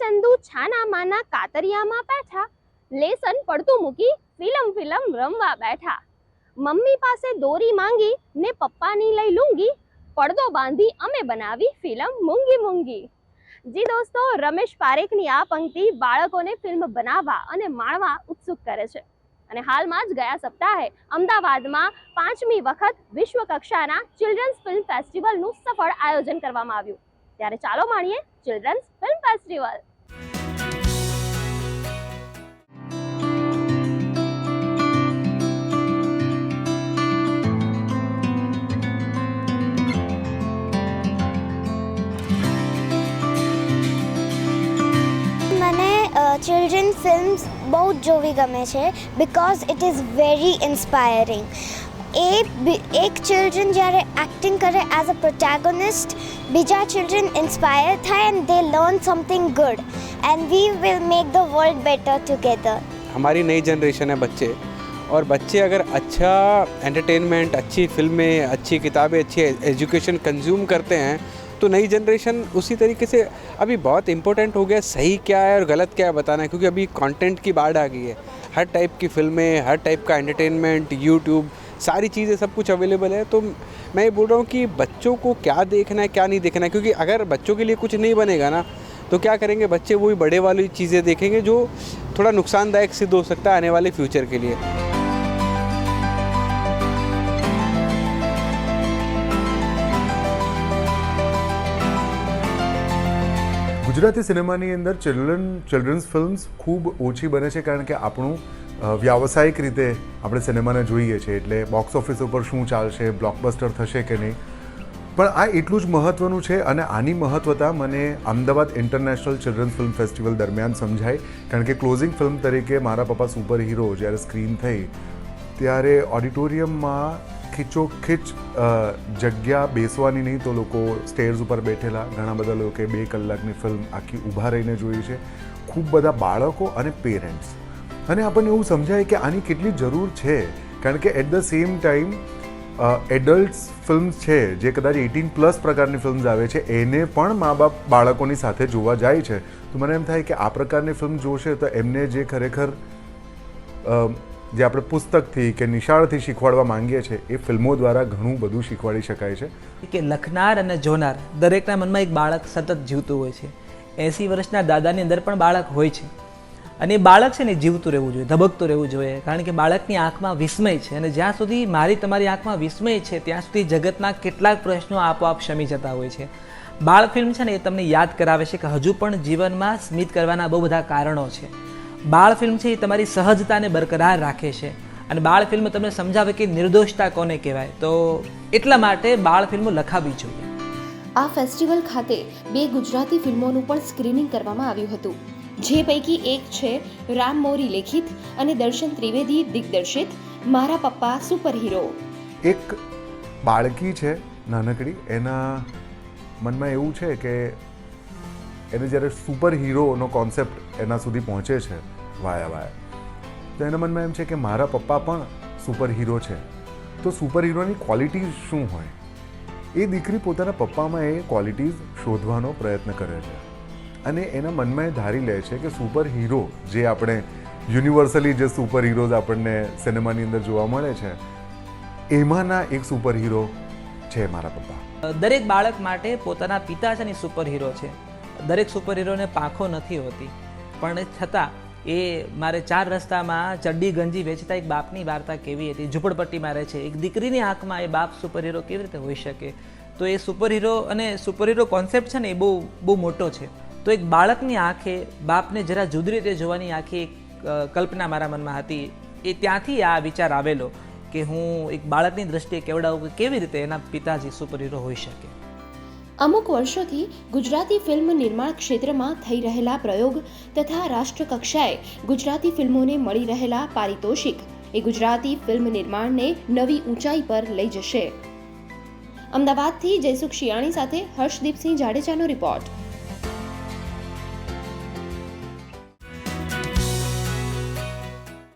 ચંદુ છાનામાના કાતરિયામાં બેઠા. લેસન પડતું મૂકી ફિલ્મ ફિલ્મ રમવા બેઠા. મમ્મી પાસે દોરી માંગી ને પપ્પાની લઈ લૂંગી. પડદો બાંધી અમે બનાવી ફિલ્મ મૂંગી મૂંગી. જી દોસ્તો, રમેશ પારેખની આ પંક્તિ બાળકોને ફિલ્મ બનાવવા અને માણવા ઉત્સુક કરે છે. અને હાલમાં જ ગયા સપ્તાહે અમદાવાદમાં પાંચમી વખત વિશ્વ કક્ષાના ચિલ્ડ્રન્સ ફિલ્મ ફેસ્ટિવલનું સફળ આયોજન કરવામાં આવ્યું. ત્યારે ચાલો માણીએ children's film festival. Children films બહુ જ જોવી ગમે છે because it is very inspiring એ બી- એક ચિલ્ડ્રન જ્યારે એક્ટિંગ કરે એઝ અ પ્રોટેગોનિસ્ટ બીજા ચિલ્ડ્રન ઇન્સ્પાયર થાય and they learn something good and we will make the world better together हमारी नई जनरेशन है बच्चे और बच्चे अगर अच्छा एंटरटेनमेंट अच्छी फिल्में अच्छी किताबें अच्छी एजुकेशन कंज्यूम करते हैं तो नई जनरेशन उसी तरीके से अभी बहुत इम्पोर्टेंट हो गया सही क्या है और गलत क्या है बताना है क्योंकि अभी कंटेंट की बाढ़ आ गई है हर टाइप की फिल्में हर टाइप का एंटरटेनमेंट यूट्यूब सारी चीज़ें सब कुछ अवेलेबल है तो मैं ये बोल रहा हूँ कि बच्चों को क्या देखना है क्या नहीं देखना है क्योंकि अगर बच्चों के लिए कुछ नहीं बनेगा ना तो क्या करेंगे बच्चे वही बड़े वाली चीज़ें देखेंगे जो थोड़ा नुकसानदायक सिद्ध हो सकता है आने वाले फ्यूचर के लिए ગુજરાતી સિનેમાની અંદર ચિલ્ડ્રન ચિલ્ડ્રન્સ ફિલ્મ્સ ખૂબ ઓછી બને છે કારણ કે આપણું અ, વ્યાવસાયિક રીતે આપણે સિનેમાને જોઈએ છીએ એટલે બોક્સ ઓફિસ ઉપર શું ચાલશે બ્લોકબસ્ટર થશે કે નહીં. પણ આ એટલું જ મહત્ત્વનું છે અને આની મહત્ત્વતા મને Ahmedabad international children's film festival દરમિયાન સમજાય. કારણ કે ક્લોઝિંગ ફિલ્મ તરીકે મારા પપ્પા સુપર હીરો જ્યારે સ્ક્રીન થઈ, ત્યારે ઓડિટોરિયમમાં ખીચોખીચ જગ્યા બેસવાની નહીં તો લોકો સ્ટેર્સ ઉપર બેઠેલા. ઘણા બધા લોકોએ બે કલાકની ફિલ્મ આખી ઊભા રહીને જોઈ છે. ખૂબ બધા બાળકો અને પેરેન્ટ્સ અને આપણને એવું સમજાય કે આની કેટલી જરૂર છે. કારણ કે at the same time adults films છે, જે કદાચ એટીન પ્લસ પ્રકારની ફિલ્મ્સ આવે છે, એને પણ મા બાપ બાળકોની સાથે જોવા જાય છે. તો મને એમ થાય કે આ પ્રકારની ફિલ્મ જોશે તો એમને જે ખરેખર જે આપણે પુસ્તકથી કે નિશાળથી શીખવાડવા માંગીએ છીએ એ ફિલ્મો દ્વારા ઘણું બધું શીખવાડી શકાય છે. કે લખનાર અને જોનાર દરેકના મનમાં એક બાળક સતત જીવતું હોય છે. એંસી વર્ષના દાદાની અંદર પણ બાળક હોય છે. અને બાળક છે ને જીવતું રહેવું જોઈએ, ધબકતું રહેવું જોઈએ. કારણ કે બાળકની આંખમાં વિસ્મય છે અને જ્યાં સુધી મારી તમારી આંખમાં વિસ્મય છે, ત્યાં સુધી જગતના કેટલાક પ્રશ્નો આપોઆપ શમી જતા હોય છે. બાળ ફિલ્મ છે ને એ તમને યાદ કરાવે છે કે હજુ પણ જીવનમાં સ્મિત કરવાના બહુ બધા કારણો છે. બાળ ફિલ્મ છે એ તમારી સહજતાને બરકરાર રાખે છે. અને બાળ ફિલ્મ તમને સમજાવે કે નિર્દોષતા કોને કહેવાય. તો એટલા માટે બાળ ફિલ્મો લખાવી જોઈએ. આ ફેસ્ટિવલ ખાતે બે ગુજરાતી ફિલ્મોનું પણ સ્ક્રીનિંગ કરવામાં આવ્યું હતું. જે પૈકી એક છે રામ મોરી લેખિત અને દર્શન ત્રિવેદી દિગ્દર્શિત, મારા પપ્પા સુપરહીરો. એક બાળકી છે, નાનકડી, એના મનમાં એવું છે કે એને જ્યારે સુપર હીરોનો કોન્સેપ્ટ એના સુધી પહોંચે છે વાયા વાયા, તો એના મનમાં એમ છે કે મારા પપ્પા પણ સુપર હીરો છે. તો સુપર હીરોની ક્વોલિટી શું હોય? એ દીકરી પોતાના પપ્પામાં એ ક્વોલિટીઝ શોધવાનો પ્રયત્ન કરે છે. અને એના મનમાં એ ધારી લે છે કે સુપર હીરો જે આપણે યુનિવર્સલી જે સુપર હીરોઝ આપણને સિનેમાની અંદર જોવા મળે છે, એમાંના એક સુપર હીરો છે મારા પપ્પા. દરેક બાળક માટે પોતાના પિતા છે ને સુપર હીરો છે. દરેક સુપર હીરોને પાંખો નથી હોતી. પણ છતાં એ મારે ચાર રસ્તામાં ચડ્ડી ગંજી વેચતા એક બાપની વાર્તા કેવી હતી? ઝૂંપડપટ્ટીમાં રહે છે. એક દીકરીની આંખમાં એ બાપ સુપર હીરો કેવી રીતે હોઈ શકે? તો એ સુપર હીરો અને સુપર હીરો કોન્સેપ્ટ છે ને એ બહુ બહુ મોટો છે. તો એક બાળકની આંખે, બાપને જરા જુદી રીતે જોવાની આખી એક કલ્પના મારા મનમાં હતી. એ ત્યાંથી આ વિચાર આવેલો કે હું એક બાળકની દ્રષ્ટિએ કેવડાવું કે કેવી રીતે એના પિતાજી સુપરહીરો હોઈ શકે. અમુક વર્ષોથી ગુજરાતી ફિલ્મ નિર્માણ ક્ષેત્રમાં થઈ રહેલા પ્રયોગ તથા રાષ્ટ્રકક્ષાએ ગુજરાતી ફિલ્મોને મળી રહેલા પારિતોષિક એ ગુજરાતી ફિલ્મ નિર્માણને નવી ઊંચાઈ પર લઈ જશે. અમદાવાદથી જયસુખ શિયાણી સાથે હર્ષદીપસિંહ જાડેજાનો રિપોર્ટ.